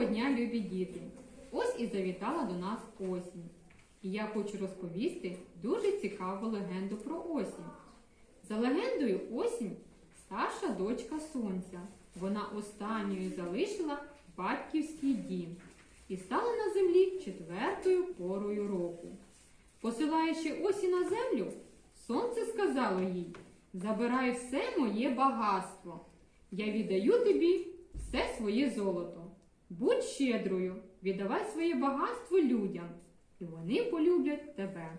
Доброго дня, любі діти! Ось і завітала до нас осінь. І я хочу розповісти дуже цікаву легенду про осінь. За легендою, осінь старша дочка сонця. Вона останньою залишила батьківський дім і стала на землі четвертою порою року. Посилаючи осінь на землю, сонце сказало їй: Забирай все моє багатство. Я віддаю тобі все своє золото. Будь щедрою, віддавай своє багатство людям, і вони полюблять тебе.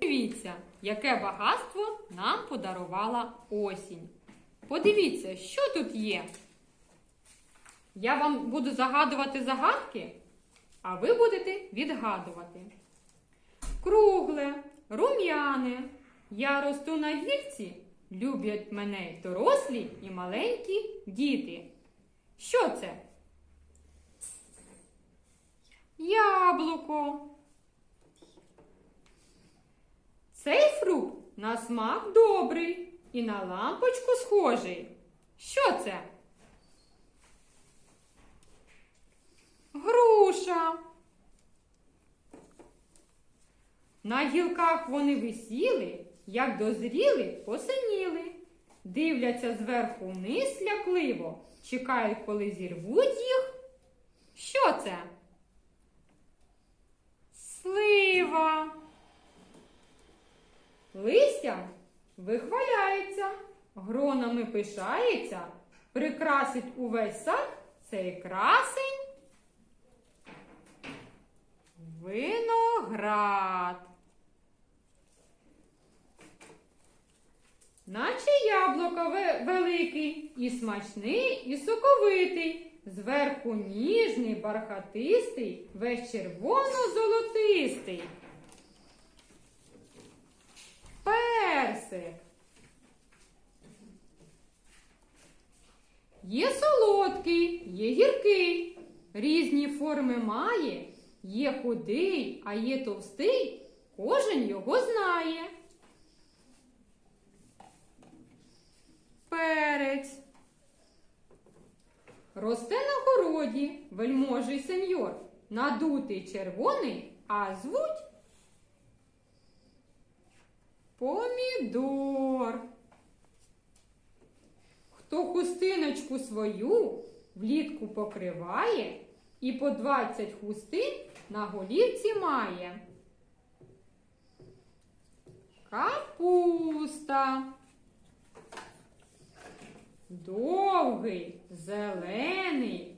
Дивіться, яке багатство нам подарувала осінь. Подивіться, що тут є. Я вам буду загадувати загадки, а ви будете відгадувати. Кругле, рум'яне, я росту на гілці, люблять мене дорослі і маленькі діти. Що це? Яблуко. Цей фрукт на смак добрий і на лампочку схожий. Що це? Груша. На гілках вони висіли, як дозріли, посиніли. Дивляться зверху вниз лякливо, чекають, коли зірвуть їх. Що це? Слива. Листям вихваляється, гронами пишається, прикрасить увесь сад цей красень. Виноград. Наче яблуко великий, і смачний, і соковитий. Зверху ніжний, бархатистий, весь червоно-золотистий. Персик. Є солодкий, гіркий, різні форми має, є худий, а є товстий, кожен його знає. Перець. Росте на городі вельможий сеньор, надутий червоний, а звуть помідор. Хто хустиночку свою влітку покриває і по 20 хустин на голівці має. Капуста. Довгий, зелений,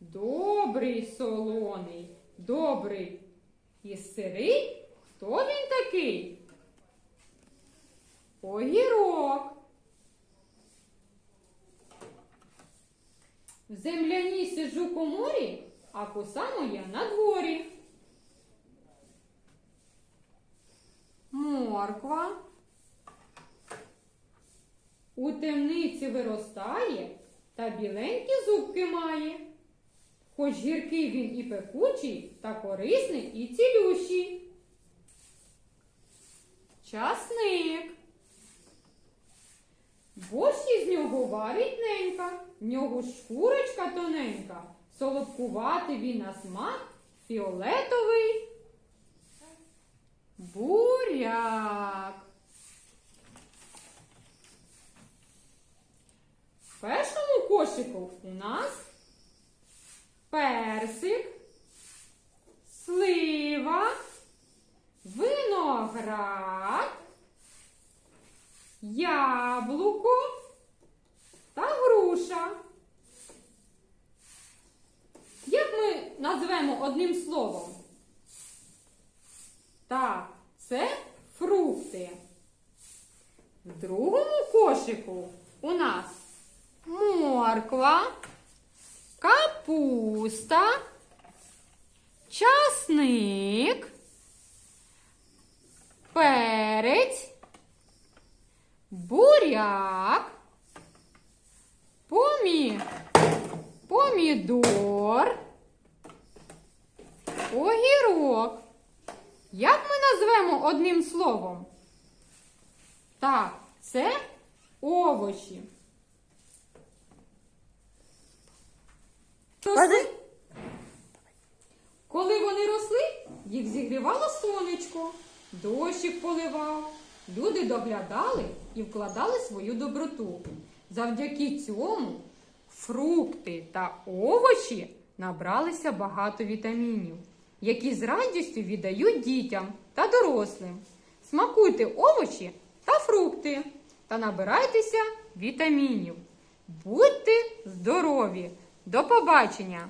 добрий солоний, добрий і сирий. Хто він такий? Огірок. В земляній сиджу коморі, а коса моя на дворі. Морква. У темниці виростає та біленькі зубки має. Хоч гіркий він і пекучий, та корисний і цілющий. Часник. Борщ із нього варить ненька, в нього шкурочка тоненька, солодкуватий він на смак, фіолетовий. Буряк. В першому кошику у нас персик, слива, виноград, яблуко та груша. Як ми назвемо одним словом? Так, це фрукти. В другому кошику у нас морква, капуста, часник, перець, буряк, помі, помідор, огірок. Як ми назвемо одним словом? Так, це овочі. Росли. Коли вони росли, їх зігрівало сонечко, дощик поливав, люди доглядали і вкладали свою доброту. Завдяки цьому фрукти та овочі набралися багато вітамінів, які з радістю віддають дітям та дорослим. Смакуйте овочі та фрукти та набирайтеся вітамінів. Будьте здорові! До побачення!